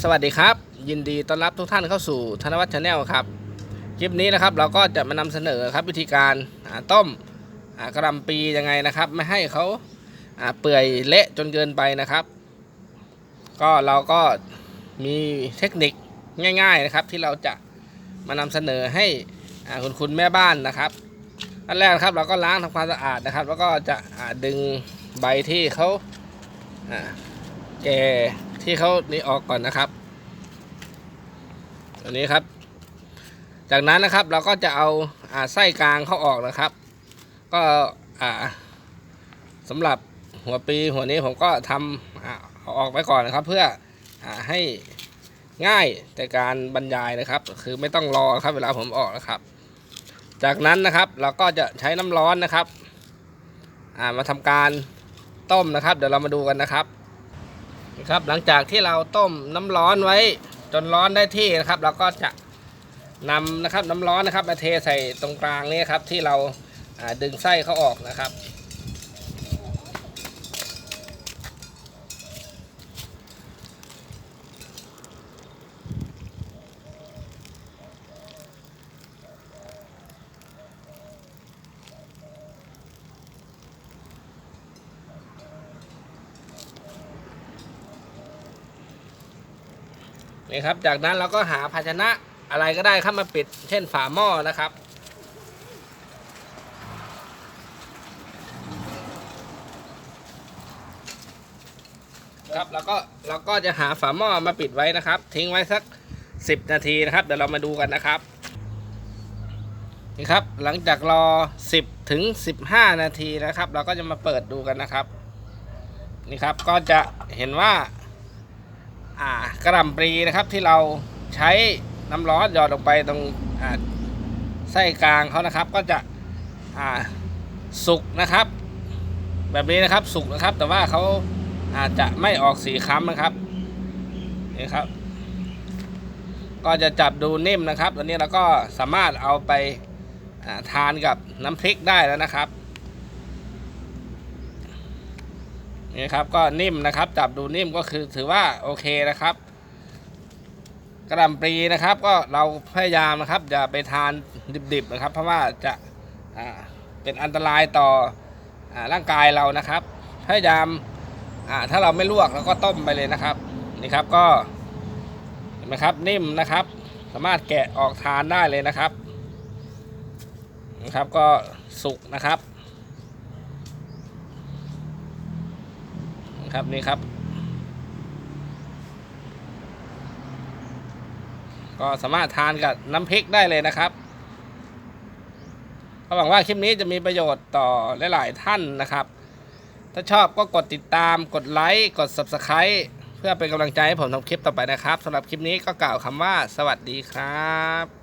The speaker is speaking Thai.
สวัสดีครับ ยินดีต้อนรับทุกท่านเข้าสู่ธนวัฒน์ชาแนลครับ คลิปนี้นะครับเราก็จะมานำเสนอครับวิธีการาต้มกระลำปียังไงนะครับ ไม่ให้เขาาเปื่อยเละจนเกินไปนะครับ ก็เราก็มีเทคนิคง่าย ๆนะครับ ที่เราจะมานำเสนอให้คุณคุณแม่บ้านนะครับอันแรกครับเราก็ล้างทำความสะอาดนะครับ แล้วก็จะดึงใบที่เขาาแก่ ที่เขานี่ออกก่อนนะครับ อันนี้ครับ จากนั้นนะครับเราก็จะเอาอ่าไส้กลางเขาออกนะครับ ก็อ่าสำหรับหัวปีหัวนี้ผมก็ทำอ่าออกไปก่อนนะครับ เพื่ออาให้ง่ายในการบรรยายนะครับ คือไม่ต้องรอครับ เวลาผมออกนะครับ จากนั้นนะครับเราก็จะใช้น้ำร้อนนะครับ อ่ามาทำการต้มนะครับ เดี๋ยวเรามาดูกันนะครับ นะครับหลังจากที่เราต้มน้ำร้อนไว้จนร้อนได้ที่นะครับ เราก็จะนำนะครับน้ำร้อนนะครับมาเทใส่ตรงกลางนี้ครับที่เราดึงไส้เขาออกนะครับ นี่ครับ จากนั้นเราก็หาภาชนะอะไรก็ได้ครับมาปิด เช่นฝาหม้อนะครับ ครับแล้วก็เราก็จะหาฝาหม้อมาปิดไว้นะครับ ทิ้งไว้สัก 10 นาทีนะครับเดี๋ยวเรามาดูกันนะครับนี่ครับหลังจากรอ 10ถึง15 นาทีนะครับ เราก็จะมาเปิดดูกันนะครับนี่ครับก็จะเห็นว่า อ่ากระหล่ำปลีนะครับที่เราใช้น้ำร้อนหยอดลงไปตรงอ่าไส้กลางเขานะครับก็จะอ่าสุกนะครับ แบบนี้นะครับสุกนะครับ แต่ว่าเขาอาจจะไม่ออกสีค้ำนะครับนี่ครับ ก็จะจับดูนิ่มนะครับตอนนี้เราก็สามารถเอาไปาทานกับน้ำพริกได้แล้วนะครับ นี่ครับก็นิ่มนะครับ จับดูนิ่มก็คือถือว่าโอเคนะครับกระหล่ำปลีนะครับ ก็เราพยายามนะครับอย่าไปทานดิบๆนะครับ เพราะว่าจะาเป็นอันตรายต่ออร่างกายเรานะครับ พยายามาถ้าเราไม่ลวกเราก็ต้มไปเลยนะครับนี่ครับก็เห็นไหมครับนิ่มนะครับ สามารถแกะออกทานได้เลยนะครับนะครับก็สุกนะครับ ครับนี่ครับ ก็สามารถทานกับน้ำพริกได้เลยนะครับหวังว่าคลิปนี้จะมีประโยชน์ต่อหลาย ๆ ท่านนะครับ ถ้าชอบก็กดติดตาม กดไลค์ กด Subscribe เพื่อเป็นกำลังใจให้ผมทำคลิปต่อไปนะครับสำหรับคลิปนี้ก็กล่าวคำว่า สวัสดีครับ